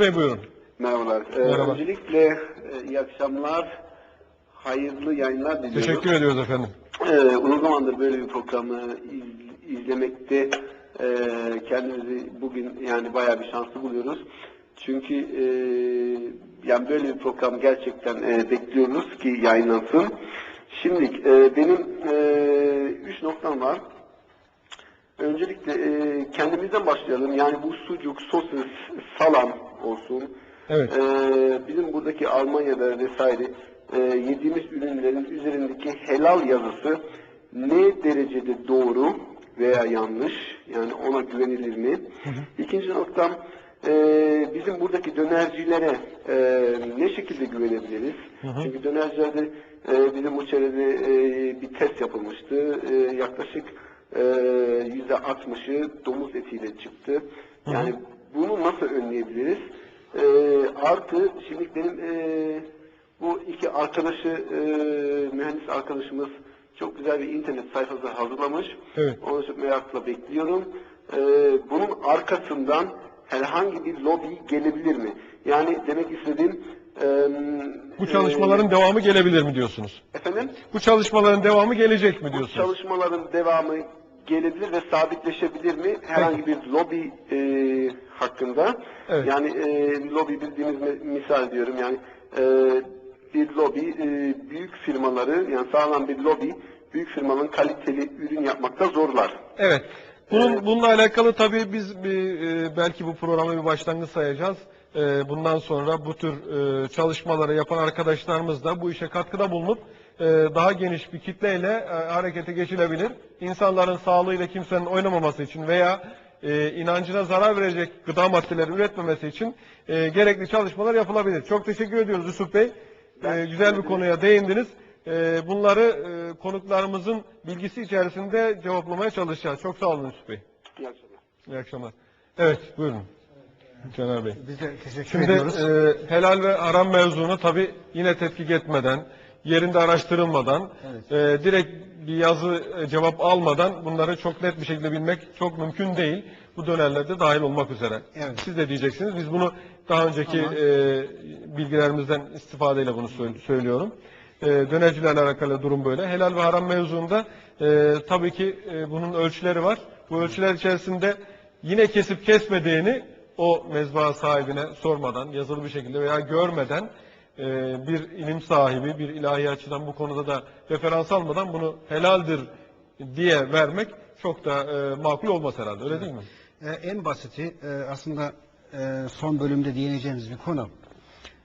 Bey buyurun. Merhabalar. Ee, Merhaba. Öncelikle e, iyi akşamlar, hayırlı yayınlar diliyorum. Teşekkür ediyoruz efendim. Ee, uzun zamandır böyle bir programı iz- izlemekte e, kendimizi bugün yani bayağı bir şanslı buluyoruz. Çünkü e, yani böyle bir program gerçekten e, bekliyoruz ki yayınlansın. Şimdi e, benim e, üç noktam var. Öncelikle e, kendimizden başlayalım. Yani bu sucuk, sosis, salam olsun. Evet. E, bizim buradaki Almanya'da vesaire e, yediğimiz ürünlerin üzerindeki helal yazısı ne derecede doğru veya yanlış? Yani ona güvenilir mi? İkinci noktam e, bizim buradaki dönercilere e, ne şekilde güvenebiliriz? Çünkü dönercilerde e, bizim bu çevrede e, bir test yapılmıştı. E, yaklaşık e, yüzde 60'ı domuz etiyle çıktı. Yani bunu nasıl önleyebiliriz? E, artı şimdi benim e, bu iki arkadaşı e, mühendis arkadaşımız çok güzel bir internet sayfası hazırlamış. Evet. Onu çok merakla bekliyorum. E, bunun arkasından herhangi bir lobi gelebilir mi? Yani demek istediğim e, Bu çalışmaların devamı gelebilir mi diyorsunuz? e, efendim Bu çalışmaların devamı gelecek mi bu diyorsunuz? çalışmaların devamı gelebilir ve sabitleşebilir mi? Herhangi bir lobi e, hakkında. Evet. Yani e, lobi bildiğimiz misal diyorum yani e, bir lobi e, büyük firmaları yani sağlam bir lobi büyük firmanın kaliteli ürün yapmakta zorlar. Evet. Bunun, bununla alakalı tabii biz bir, e, belki bu programa bir başlangıç sayacağız. E, bundan sonra bu tür e, çalışmaları yapan arkadaşlarımız da bu işe katkıda bulunup e, daha geniş bir kitleyle e, harekete geçilebilir. İnsanların sağlığıyla kimsenin oynamaması için veya e, inancına zarar verecek gıda maddeleri üretmemesi için e, gerekli çalışmalar yapılabilir. Çok teşekkür ediyoruz Yusuf Bey. E, güzel bir konuya değindiniz. E, bunları e, konuklarımızın bilgisi içerisinde cevaplamaya çalışacağız. Çok sağ olun Yusuf Bey. İyi akşamlar. İyi akşamlar. Evet, buyurun. Caner Bey. Biz de teşekkür Şimdi ediyoruz. e, helal ve haram mevzunu tabii yine tetkik etmeden, yerinde araştırılmadan, e, direkt bir yazı e, cevap almadan bunları çok net bir şekilde bilmek çok mümkün değil. Bu dönemlerde dahil olmak üzere. Evet. Siz de diyeceksiniz. Biz bunu daha önceki e, bilgilerimizden istifadeyle bunu sö- söylüyorum. E, dönercilerle alakalı durum böyle. Helal ve haram mevzuunda e, tabii ki e, bunun ölçüleri var. Bu ölçüler içerisinde yine kesip kesmediğini o mezba sahibine sormadan, yazılı bir şekilde veya görmeden bir ilim sahibi, bir ilahi açıdan bu konuda da referans almadan bunu helaldir diye vermek çok da e, makul olmaz herhalde. Öyle değil mi? Ee, en basiti e, aslında e, son bölümde değineceğimiz bir konu.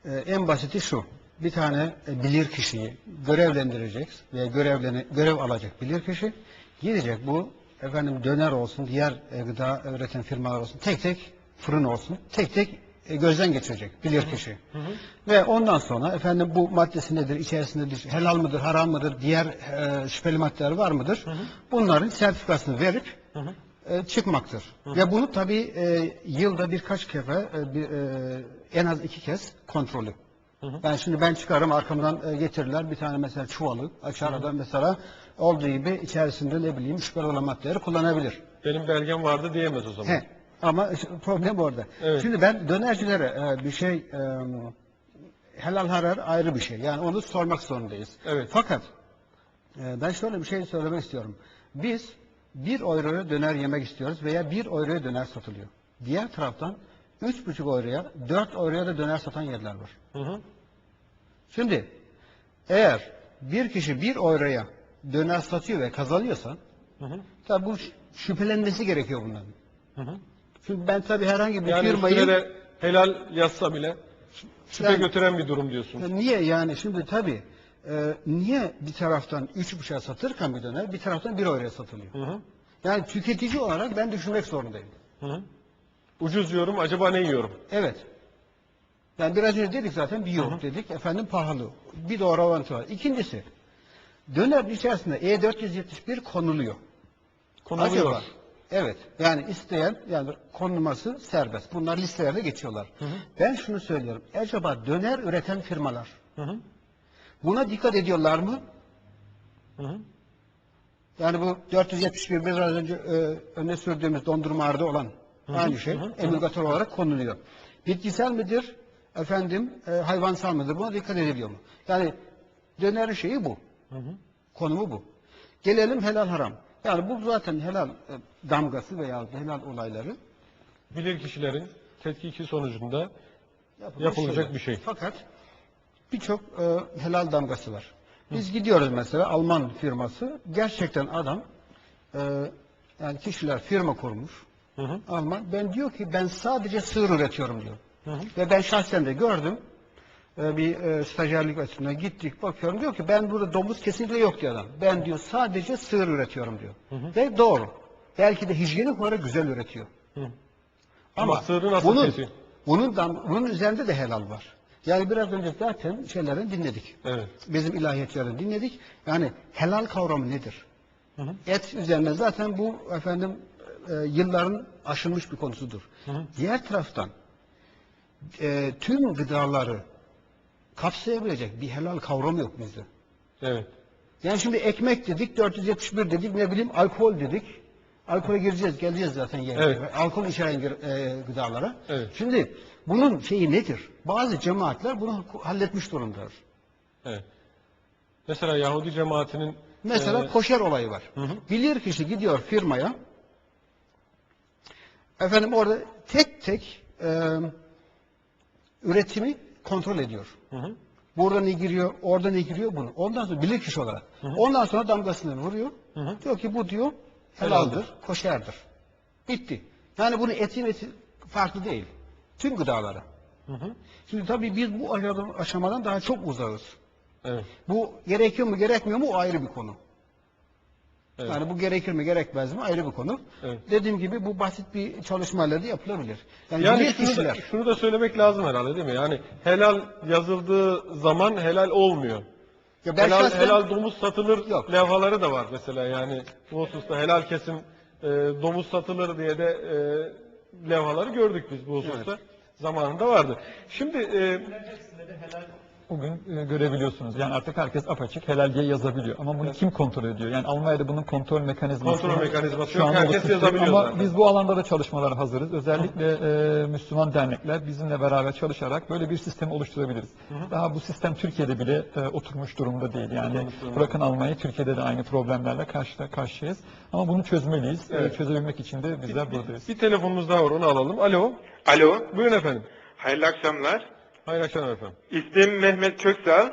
Ee, en basiti şu. Bir tane e, bilir kişiyi görevlendirecek veya görevleni, görev alacak bilir kişi gidecek bu efendim döner olsun, diğer e, gıda üreten firmalar olsun, tek tek fırın olsun, tek tek e, gözden geçirecek bilir kişi. Ve ondan sonra efendim bu maddesi nedir, içerisindedir, helal mıdır, haram mıdır, diğer e, şüpheli maddeler var mıdır? Bunların sertifikasını verip e, çıkmaktır. Ve bunu tabii e, yılda birkaç kere, e, bir, e, en az iki kez kontrolü. Ben şimdi ben çıkarım arkamdan e, getirirler bir tane mesela çuvalı açar adam mesela olduğu gibi içerisinde ne bileyim şüpheli olan maddeleri kullanabilir. Benim belgem vardı diyemez o zaman. He. Ama problem orada. Evet. Şimdi ben dönercilere e, bir şey e, helal harar ayrı bir şey. Yani onu sormak zorundayız. Evet. Fakat e, ben şöyle bir şey söylemek istiyorum. Biz bir euroya döner yemek istiyoruz veya bir euroya döner satılıyor. Diğer taraftan üç buçuk euroya, dört euroya da döner satan yerler var. Hı hı. Şimdi eğer bir kişi bir euroya döner satıyor ve kazanıyorsa Hı hı. tabi bu şüphelenmesi gerekiyor bunların. Hı hı. Çünkü ben tabii herhangi bir Yani firmayı de helal yazsa bile şüphe Yani- götüren bir durum diyorsunuz. Niye yani şimdi tabii e, niye bir taraftan üç buçuğa satırken bir döner bir taraftan bir euroya satılıyor? Hı hı. Yani tüketici olarak ben düşünmek zorundayım. Hı hı. Ucuz yiyorum, acaba ne yiyorum? Evet. Yani biraz önce dedik zaten bir yok dedik. Efendim pahalı. Bir doğru orantı var. İkincisi döner içerisinde E471 konuluyor. Konuluyor. Acaba? Evet. Yani isteyen yani konulması serbest. Bunlar listelerde geçiyorlar. Hı hı. Ben şunu söylüyorum. Acaba döner üreten firmalar Hı hı. buna dikkat ediyorlar mı? Hı hı. Yani bu 471 biraz önce e, öne sürdüğümüz dondurma ardı olan Hı hı, aynı şey hı. emulgatör olarak konuluyor. Bitkisel midir? Efendim e, hayvansal mıdır? Buna dikkat ediliyor mu? Yani dönerin şeyi bu. Hı hı. Konumu bu. Gelelim helal haram. Yani bu zaten helal e, damgası veya helal olayları Bilir kişilerin tetkiki sonucunda Yapılacak şeyler. bir şey. Fakat birçok e, helal damgası var. Biz gidiyoruz mesela Alman firması. Gerçekten adam e, yani kişiler firma kurmuş. Hı hı. Alman. Ben diyor ki ben sadece sığır üretiyorum diyor. Hı hı. Ve ben şahsen de gördüm. E, bir e, stajyerlik açısından gittik bakıyorum. Diyor ki ben burada domuz kesinlikle yok diyor adam. Ben diyor sadece sığır üretiyorum diyor. Ve doğru. Belki de hijyenik olarak güzel üretiyor. Hı. Ama sığırı nasıl bunun, kesiyor? bunun, bunun üzerinde de helal var. Yani biraz önce zaten şeylerin dinledik. Evet. Bizim ilahiyatçıların dinledik. Yani helal kavramı nedir? Hı hı. Et üzerine zaten bu efendim e, yılların aşılmış bir konusudur. Hı hı. Diğer taraftan e, tüm gıdaları kapsayabilecek bir helal kavramı yok bizde. Evet. Yani şimdi ekmek dedik, 471 dedik, ne bileyim alkol dedik. Alkole gireceğiz, geleceğiz zaten yerine. Evet. Alkol içeren e, gıdalara. Evet. Şimdi bunun şeyi nedir? Bazı cemaatler bunu halletmiş durumdalar. Evet. Mesela Yahudi cemaatinin Mesela e, koşer olayı var. Hı hı. Bilir kişi gidiyor firmaya. Efendim orada tek tek e, üretimi kontrol ediyor. hı hı. Burada ne giriyor, orada ne giriyor bunu. Ondan sonra bilir kişi olarak. Ondan sonra damgasını vuruyor. Hı hı. Diyor ki bu diyor Helaldir. helaldir, koşerdir. Bitti. Yani bunu etin eti farklı değil. Tüm gıdalara. Hı hı. Şimdi tabii biz bu aşamadan- aşamadan daha çok uzağız. Evet. Bu gerekiyor mu gerekmiyor mu o ayrı bir konu. Evet. Yani bu gerekir mi gerekmez mi ayrı bir konu. Evet. Dediğim gibi bu basit bir çalışmayla da yapılabilir. Yani, Yani şunu da, kişiler. şunu da söylemek lazım herhalde değil mi? Yani helal yazıldığı zaman helal olmuyor. Ya ben helal, şahsen- helal domuz satılır Yok. levhaları da var mesela yani bu hususta helal kesim e, domuz satılır diye de e, levhaları gördük biz bu hususta. Zamanında vardı. Şimdi e, Bugün e, görebiliyorsunuz. Yani artık herkes apaçık helal diye yazabiliyor. Ama bunu kim kontrol ediyor? Yani Almanya'da bunun kontrol mekanizması Kontrol mekanizması şu yok. anda Herkes değil. yazabiliyor Ama zaten. biz bu alanda da çalışmalara hazırız. Özellikle e, Müslüman dernekler bizimle beraber çalışarak böyle bir sistem oluşturabiliriz. Daha bu sistem Türkiye'de bile e, oturmuş durumda değil. Yani durumda. bırakın Almanya'yı Türkiye'de de aynı problemlerle karşı karşıyayız. Ama bunu çözmeliyiz. E, Evet. çözebilmek için de bizler buradayız. bir telefonumuz daha var onu alalım. Alo. Alo, Buyurun efendim. hayırlı akşamlar. Hayırlı akşamlar efendim. İsmim Mehmet Köksal.